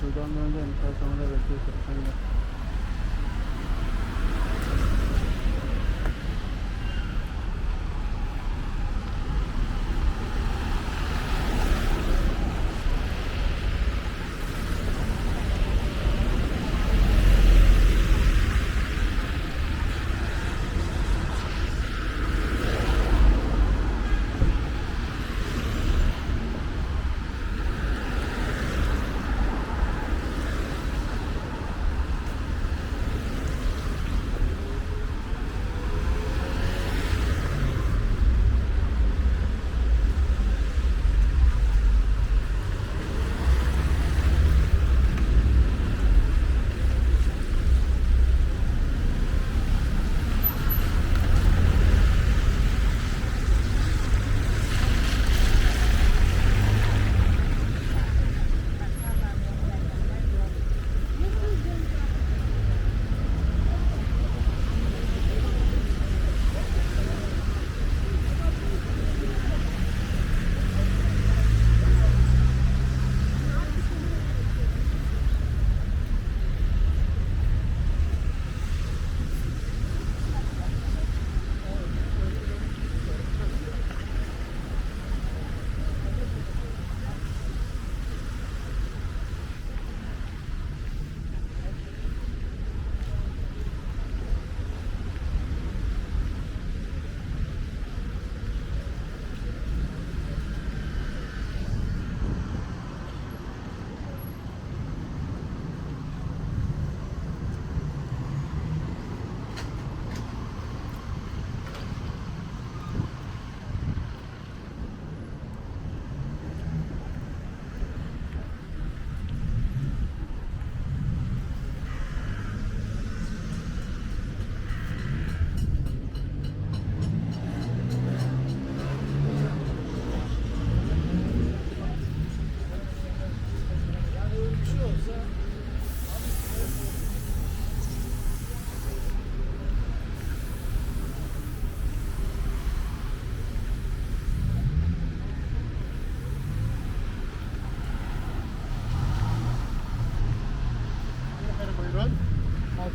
Şu anda öndeyim. Personelde bekliyor.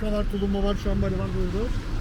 Halkalar tulumba var şu an barivan buyurun.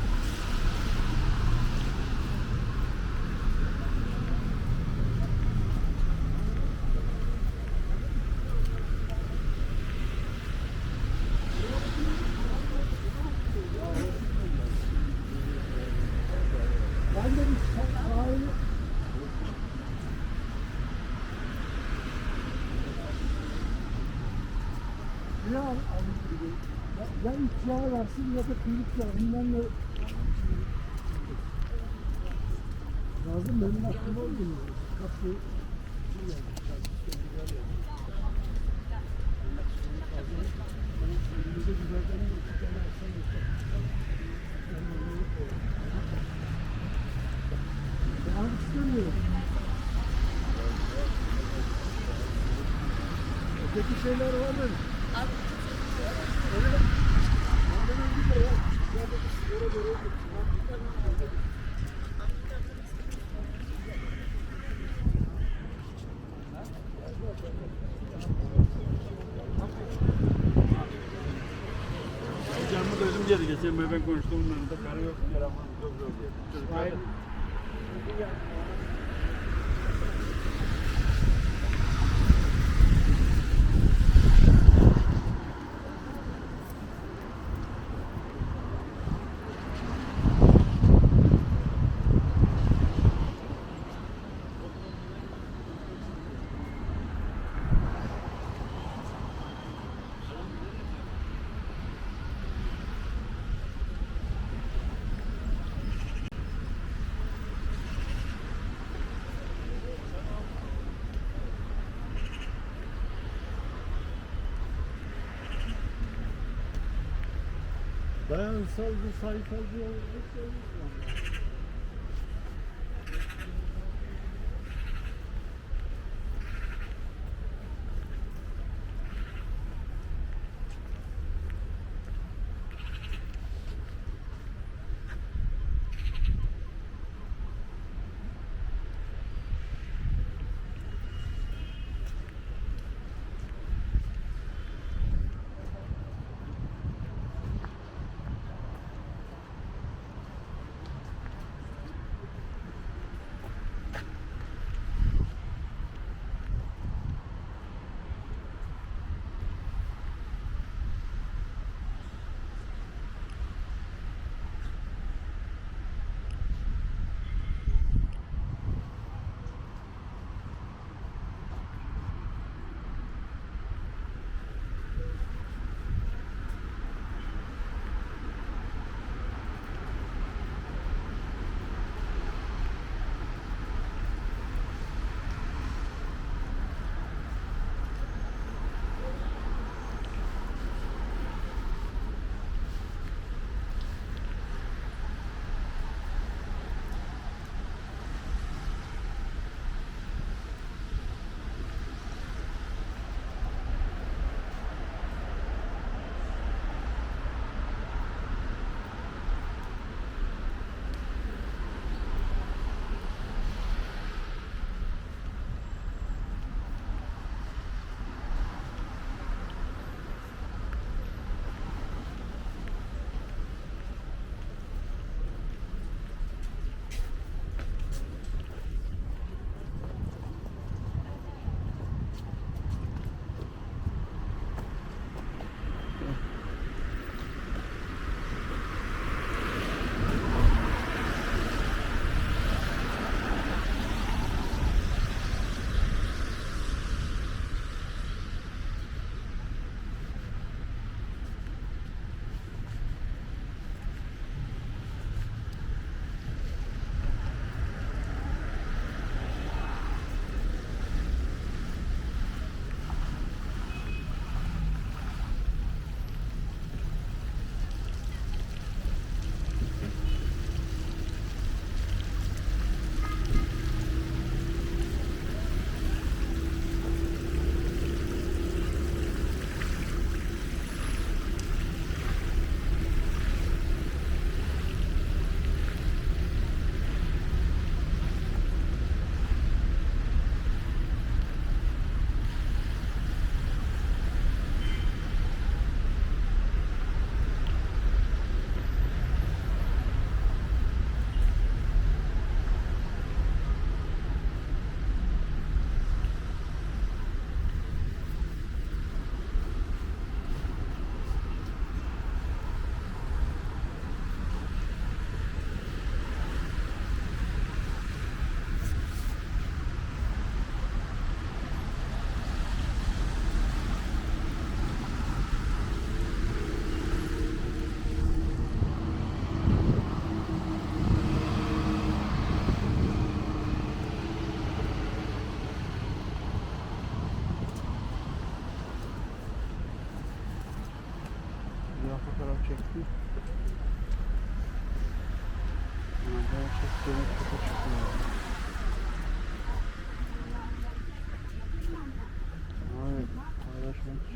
Bundan da lazım benim aklıma oldu mu? Kapı Ben istemiyorum. Öteki şeyler var mı? Öyle Ya da ölüm geldi. Geçen ben konuştum onunla. Karı yok. Yaramaz. Zor diye. Çocuklar da- Dayansal bir sayfal bir